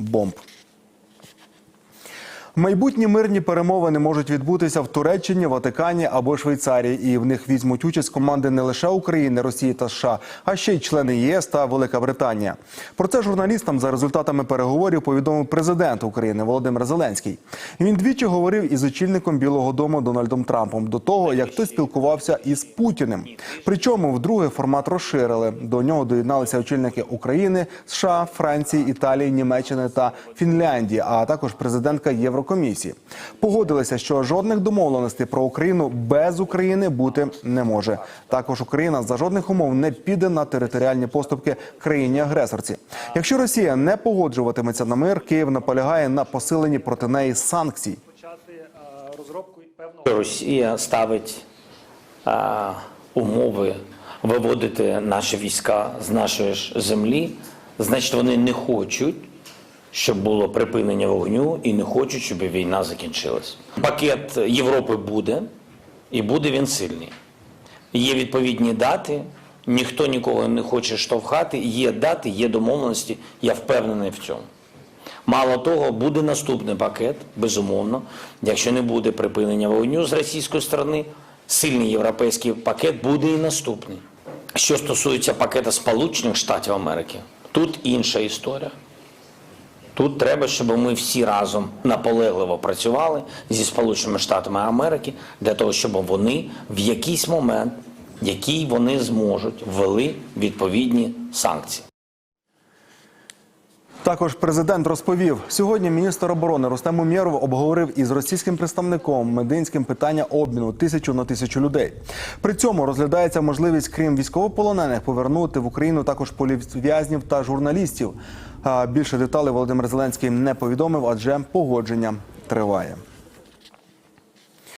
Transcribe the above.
бомб. Майбутні мирні перемовини можуть відбутися в Туреччині, Ватикані або Швейцарії, і в них візьмуть участь команди не лише України, Росії та США, а ще й члени ЄС та Велика Британія. Про це журналістам за результатами переговорів повідомив президент України Володимир Зеленський. Він двічі говорив із очільником Білого Дому Дональдом Трампом до того, як той спілкувався із Путіним. Причому вдруге формат розширили. До нього доєдналися очільники України, США, Франції, Італії, Німеччини та Фінляндії, а також президентка Єврокомісії. Погодилися, що жодних домовленостей про Україну без України бути не може. Також Україна за жодних умов не піде на територіальні поступки країні-агресорці. Якщо Росія не погоджуватиметься на мир, Київ наполягає на посиленні проти неї санкцій. Росія ставить а, умови виводити наші війська з нашої ж землі, значить вони не хочуть, щоб було припинення вогню, і не хочуть, щоб війна закінчилась. Пакет Європи буде, і буде він сильний. Є відповідні дати, ніхто нікого не хоче штовхати. Є дати, є домовленості. Я впевнений в цьому. Мало того, буде наступний пакет, безумовно. Якщо не буде припинення вогню з російської сторони, сильний європейський пакет буде і наступний. Що стосується пакета Сполучених Штатів Америки, тут інша історія. Тут треба, щоб ми всі разом наполегливо працювали зі Сполученими Штатами Америки для того, щоб вони в якийсь момент, який вони зможуть, ввели відповідні санкції. Також президент розповів, сьогодні міністр оборони Рустем Умєров обговорив із російським представником Мединським питання обміну тисячу на тисячу людей. При цьому розглядається можливість, крім військовополонених, повернути в Україну також політв'язнів та журналістів. Більше деталей Володимир Зеленський не повідомив, адже погодження триває.